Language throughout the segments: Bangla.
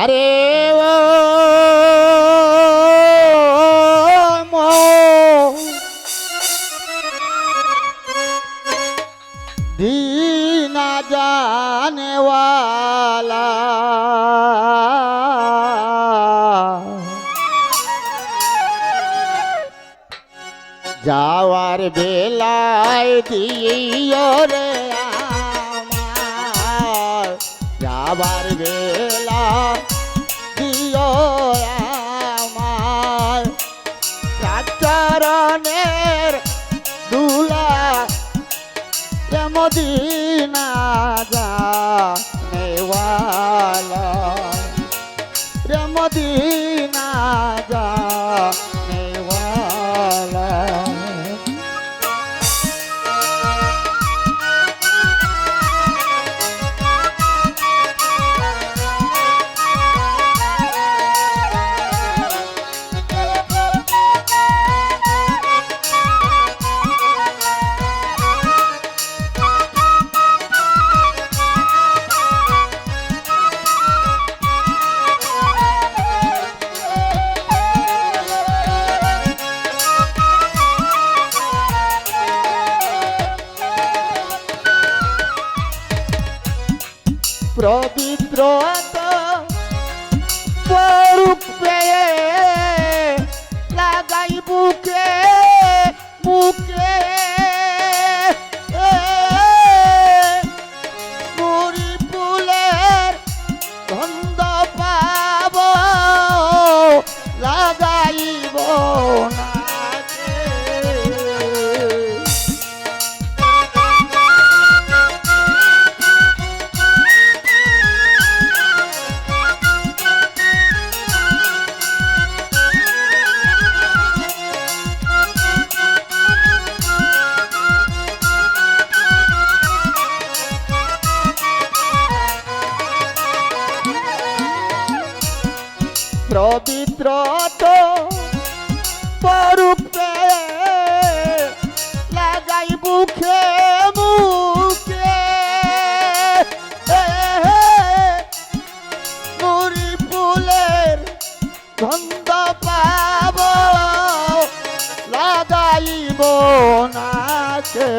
আরে ও দিনা জানেওয়ালা যাওয়ার বেলায় দিও রে আমার। যাবার বেলা আমার চরণের দুলা রে যা জানেওয়ালা। রে মদিনা পবিত্র তো পরূপে লাগাই বুকে মুখে মুড়ি ফুলের গন্ধ পাব লাগাইব নাকে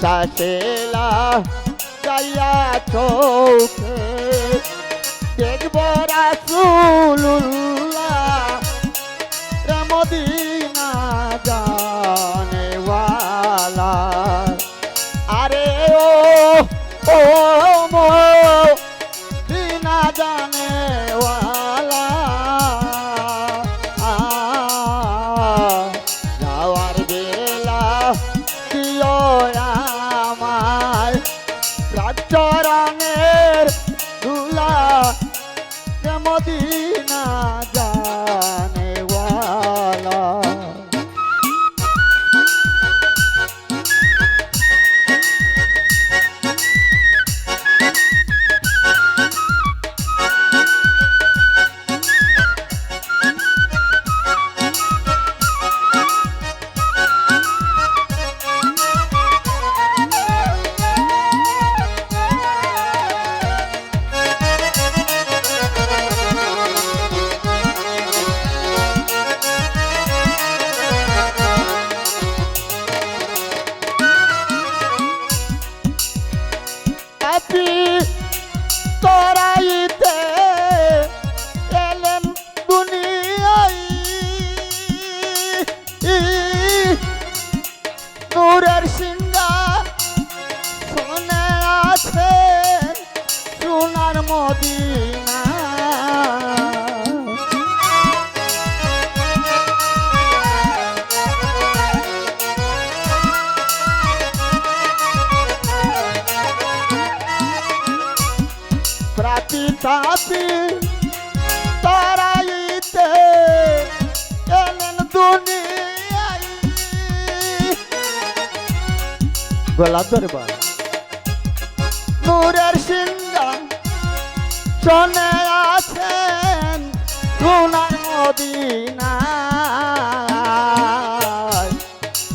বিশ্বাসেলা যাইয়া চৌকে। দেখব রাসুল্লাহ রমদিনা জানেওয়ালা। আরে ও ও মো, দিনা জানেওয়ালা। যাওয়ার বেলা নূরের সিংহা সোনে আছে সোনার মদিনা। তাপি তারাইতে গলা ধরে বা নূরের সিংহা চনে আছেন মদিনায়।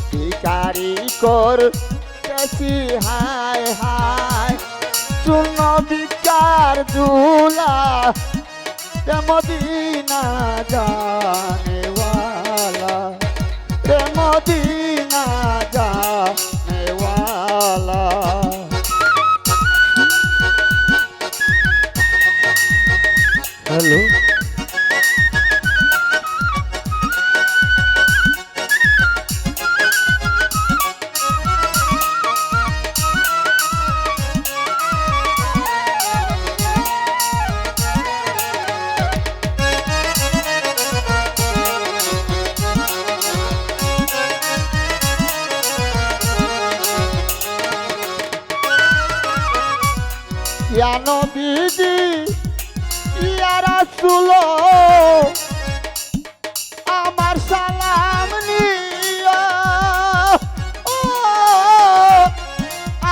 ভিকারি কর কেসি হায় হায়। চূর্ণ বিকার দুলা মদিনা জানেওয়ালা হ্যালো। ইয়ানো বিজি ইয়ারা সুলো আমার সালাম নিয়া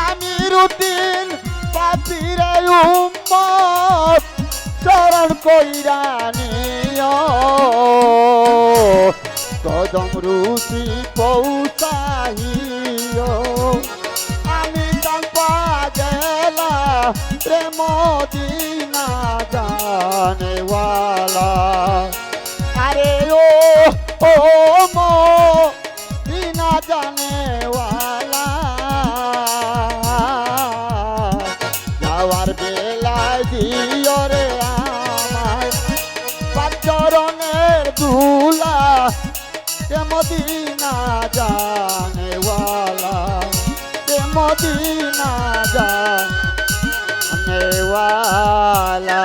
আমি রুটিন পাপিরে উম্মত, চরণ কইরা নিয়া কদম রুচি গেলা রে মদিনা জানেওয়ালা। আরে ও ও মো দিনা জানেওয়ালা। যাওয়ার বেলায় দিও রে আমার পাচরণের দুলা। রে মদিনা জানেওয়ালা রে মদিনা करवाला